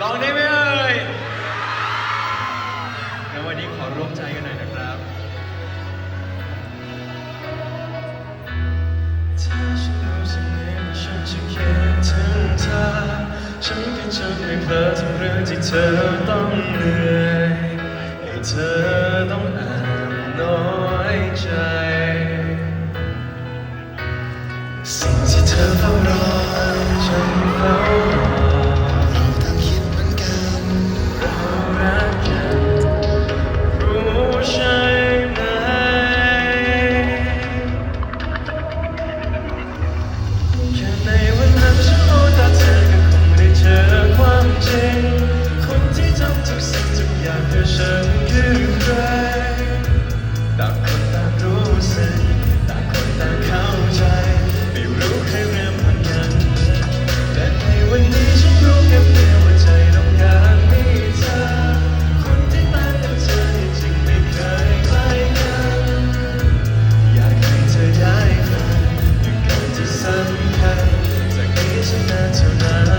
ลองได้ไหมเอ่ยแล้ววันนี้ขอร่วมใจกันหน่อยนะครับถ้าฉันรู้สึกเหมือนฉันจะคิดถึงเธอฉันแค่จำไม่เพลอทุเรื่อที่เธอต้องเหนื่อยให้เธอต้องอ่านนอย tonight, tonight.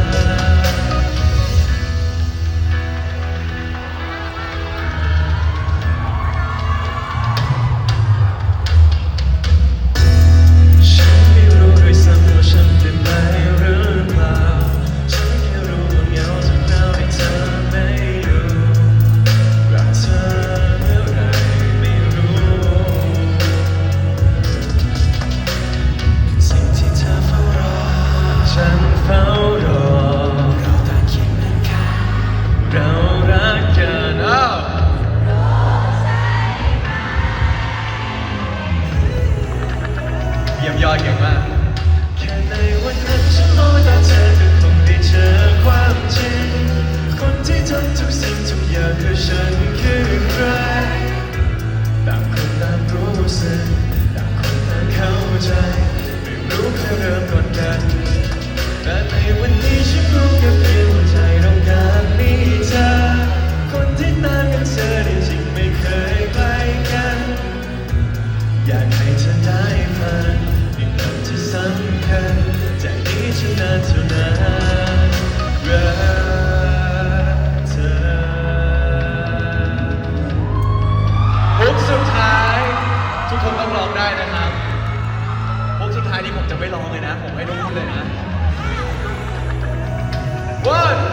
ไม่ร้องเลยนะ ผมไม่น้องพูดเลยนะ one